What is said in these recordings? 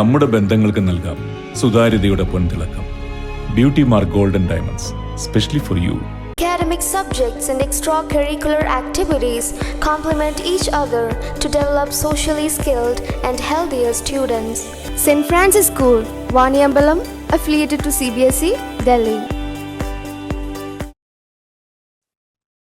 നമ്മുടെ ബന്ധങ്ങൾക്ക് നൽകാം സുതാര്യതയുടെ പൊൻതിളക്കം Beauty Mark Golden Diamonds specially for you Academic subjects and extracurricular activities complement each other to develop socially skilled and healthier students. St. Francis School, Vaniambalam, affiliated to CBSE, E, Delhi.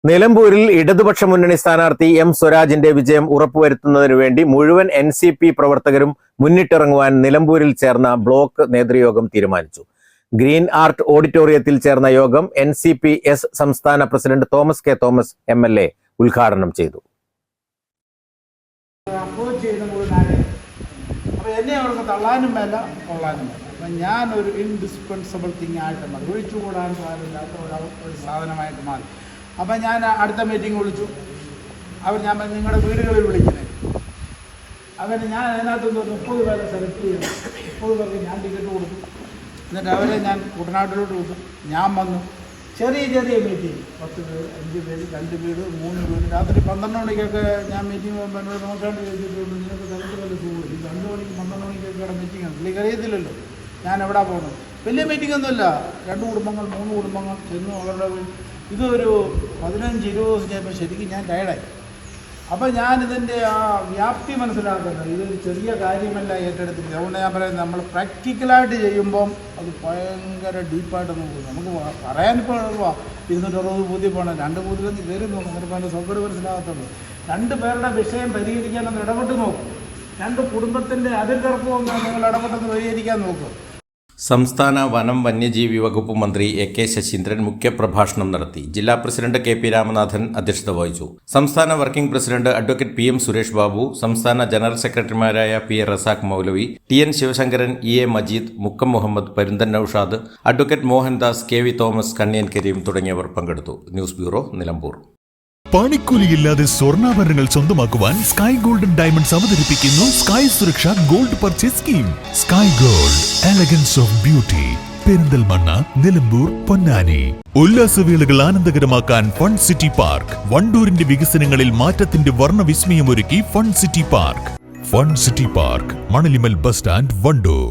നിലമ്പൂരിൽ ഇടതുപക്ഷ മുന്നണി സ്ഥാനാർത്ഥി M സ്വരാജിന്റെ വിജയം ഉറപ്പുവരുത്തുന്നതിനു വേണ്ടി മുഴുവൻ N C P പ്രവർത്തകരും മുന്നിട്ടിറങ്ങുവാൻ നിലമ്പൂരിൽ ചേർന്ന ബ്ലോക്ക് നേതൃയോഗം തീരുമാനിച്ചു. ഗ്രീൻ ആർട്ട് ഓഡിറ്റോറിയത്തിൽ ചേർന്ന യോഗം എൻ സി പി എസ് സംസ്ഥാന president Thomas K Thomas M L A ഉദ്ഘാടനം ചെയ്തു. എന്നെ തള്ളാനും വേല കൊള്ളാനും അപ്പം ഞാനൊരു ഇൻഡിസ്പെൻസിബിൾ തിങ് ആയിട്ട് മാറി. ഒഴിച്ചുകൂടാൻ ഒരു അവ- ഒരു സാധനമായിട്ട് മാറി. അപ്പം ഞാൻ അടുത്ത മീറ്റിംഗ് വിളിച്ചു. അവർ ഞാൻ നിങ്ങളുടെ വീടുകളിൽ വിളിക്കുന്നത് അവന് ഞാൻ അതിനകത്ത് നിന്ന് മുപ്പത് പേരെ സെലക്ട് ചെയ്തു. മുപ്പത് പേർക്ക് ഞാൻ ടിക്കറ്റ് കൊടുത്തു. എന്നിട്ട് അവരെ ഞാൻ കുട്ടനാട്ടിലോട്ട് വിട്ടു. ഞാൻ വന്നു. ചെറിയ ചെറിയ മീറ്റിംഗ് പത്ത് പേര് അഞ്ച് പേര് രണ്ട് വീട് മൂന്ന് വീട് രാത്രി പന്ത്രണ്ട് മണിക്കൊക്കെ ഞാൻ മീറ്റിംഗ് പോകുമ്പോൾ എന്നോട് നോക്കാണ്ട് ചോദിച്ചിട്ടുണ്ട് നിനക്ക് തിരക്ക് വല്ല സുഖം രണ്ട് മണിക്ക് പന്ത്രണ്ട് മണിക്കൊക്കെ മീറ്റിംഗ് ആണ്. പുള്ളിക്ക് അറിയത്തില്ലല്ലോ ഞാൻ എവിടെ പോകണം വലിയ മീറ്റിംഗ് ഒന്നുമില്ല. രണ്ട് കുടുംബങ്ങൾ മൂന്ന് കുടുംബങ്ങൾ ചെന്നു അവരുടെ ഇതൊരു പതിനഞ്ച് ഇരുപത് ദിവസം ചെയ്യുമ്പോൾ ശരിക്കും ഞാൻ ടയർഡായി അപ്പോൾ ഞാൻ ഇതിന്റെ ആ വ്യാപ്തി മനസ്സിലാക്കുന്നത് ഇതൊരു ചെറിയ കാര്യമല്ല ഏറ്റെടുത്തിട്ട് അതുകൊണ്ട് ഞാൻ പറയുന്നത് നമ്മൾ പ്രാക്ടിക്കലായിട്ട് ചെയ്യുമ്പം അത് ഭയങ്കര ഡീപ്പായിട്ട് നമുക്ക് പ- പറയാനിപ്പോൾ ഇരുന്നൂറ്ററുപത് ബൂത്തിൽ പോകണം രണ്ട് ബൂത്തിലൊന്നും കയറി നോക്കും എന്നിട്ട് അതിന്റെ സൗകര്യം മനസ്സിലാകത്തുള്ളൂ രണ്ട് പേരുടെ വിഷയം പരിഹരിക്കാൻ പരിഹരിക്കാനൊന്ന് ഇടപെട്ട് നോക്കും. രണ്ട് കുടുംബത്തിന്റെ അതിർത്തർപ്പവും നിങ്ങൾ ഇടപെട്ടെന്ന് പരിഹരിക്കാൻ നോക്കും. സംസ്ഥാന വനം വന്യജീവി വകുപ്പ് മന്ത്രി എ കെ ശശീന്ദ്രൻ മുഖ്യപ്രഭാഷണം നടത്തി. ജില്ലാ പ്രസിഡന്റ് കെ പി രാമനാഥൻ അധ്യക്ഷത വഹിച്ചു. സംസ്ഥാന working president advocate P M Suresh Babu സംസ്ഥാന ജനറൽ സെക്രട്ടറിമാരായ P A Razak Maulavi T N Sivasankaran E A Majeed Mukkam Muhammad Parunthan Noushad advocate Mohandas K V Thomas Kanniyan Kareem തുടങ്ങിയവർ പങ്കെടുത്തു. News bureau Nilambur. പണിക്കൂലിയില്ലാതെ സ്വർണാഭരണങ്ങൾ സ്വന്തമാക്കുവാൻ sky golden diamonds അവതരിപ്പിക്കുന്നു Sky Suraksha gold purchase scheme Sky gold elegance of beauty Perinthalmanna Nilambur Ponnani. ഉല്ലാസവേളകൾ ആനന്ദകരമാക്കാൻ fun city park വണ്ടൂരിന്റെ വികസനങ്ങളിൽ മാറ്റത്തിന്റെ വർണ വിസ്മയമൊരുക്കി Fun City Park Fun City Park Manalimal bus stand Wandoor.